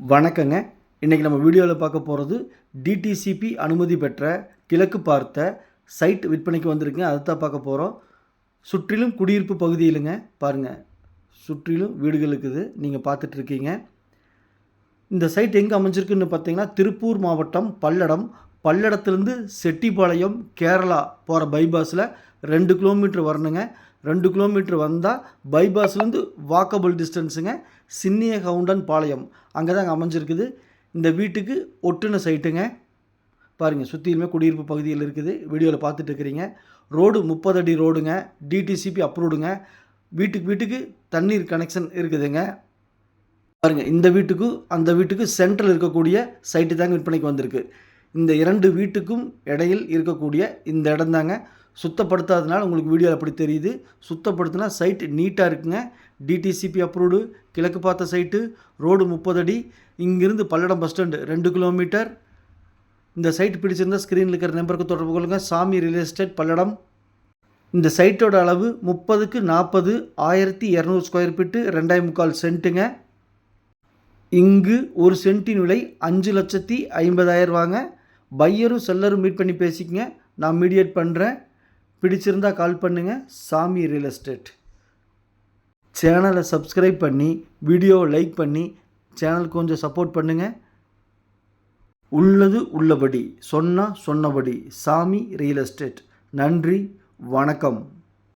வணக்கங்க. இன்றைக்கி நம்ம வீடியோவில் பார்க்க போகிறது டிடிசிபி அனுமதி பெற்ற கிழக்கு பார்த்த சைட் விற்பனைக்கு வந்திருக்குங்க. அதை தான் பார்க்க போகிறோம் சுற்றிலும் குடியிருப்பு பகுதியிலுங்க பாருங்கள் சுற்றிலும் வீடுகள் இருக்குது. நீங்கள் பார்த்துட்ருக்கீங்க இந்த சைட் எங்கே அமைஞ்சிருக்குன்னு பார்த்தீங்கன்னா திருப்பூர் மாவட்டம் பல்லடம். பல்லடத்துலேருந்து செட்டிப்பாளையம் கேரளா போகிற பைபாஸில் ரெண்டு கிலோமீட்டர் வரணுங்க. ரெண்டு கிலோமீட்டர் வந்தால் பைபாஸ்லேருந்து வாக்கபிள் டிஸ்டன்ஸுங்க சின்னிய கவுண்டன் பாளையம். அங்கே தாங்க அமைஞ்சிருக்குது. இந்த வீட்டுக்கு ஒட்டுன சைட்டுங்க பாருங்கள் சுற்றிலுமே குடியிருப்பு பகுதியில் இருக்குது. வீடியோவில் பார்த்துட்டு இருக்கிறீங்க ரோடு முப்பது அடி ரோடுங்க. டிடிசிபி அப்ரூவ்டுங்க வீட்டுக்கு வீட்டுக்கு தண்ணீர் கனெக்ஷன் இருக்குதுங்க. பாருங்கள் இந்த வீட்டுக்கு அந்த வீட்டுக்கு சென்ட்ரல் இருக்கக்கூடிய சைட்டு தாங்க விற்பனைக்கு வந்திருக்கு. இந்த இரண்டு வீட்டுக்கும் இடையில் இருக்கக்கூடிய இந்த இடம் தாங்க சுத்தப்படுத்தாதனால உங்களுக்கு வீடியோ அப்படி தெரியுது. சுத்தப்படுத்தினா சைட் நீட்டாக இருக்குங்க. டிடிசிபி அப்ரூவ்டு கிழக்கு பார்த்த சைட்டு ரோடு முப்பது அடி இங்கிருந்து பல்லடம் பஸ் ஸ்டாண்டு ரெண்டு கிலோமீட்டர் இந்த சைட் பிடிச்சிருந்தா ஸ்க்ரீனில் இருக்கிற நம்பருக்கு தொடர்பு கொள்ளுங்கள் சாமி ரியல் எஸ்டேட் பல்லடம். இந்த சைட்டோட அளவு முப்பதுக்கு நாற்பது ஆயிரத்தி இரநூறு ஸ்கொயர் ஃபீட்டு ரெண்டாயிரம் முக்கால் சென்ட்டுங்க இங்கு ஒரு சென்ட்டின் விலை அஞ்சு லட்சத்தி ஐம்பதாயிரம் ரூபாங்க. பையரும் செல்லரும் மீட் பண்ணி பேசிக்கங்க. நான் மீடியேட் பண்ணுறேன் பிடிச்சிருந்தா கால் பண்ணுங்கள் சாமி ரியல் எஸ்டேட் சேனலை சப்ஸ்கிரைப் பண்ணி வீடியோவை லைக் பண்ணி சேனல் கொஞ்சம் சப்போர்ட் பண்ணுங்கள் உள்ளது உள்ளபடி சொன்னால் சொன்னபடி சாமி ரியல் எஸ்டேட் நன்றி வணக்கம்.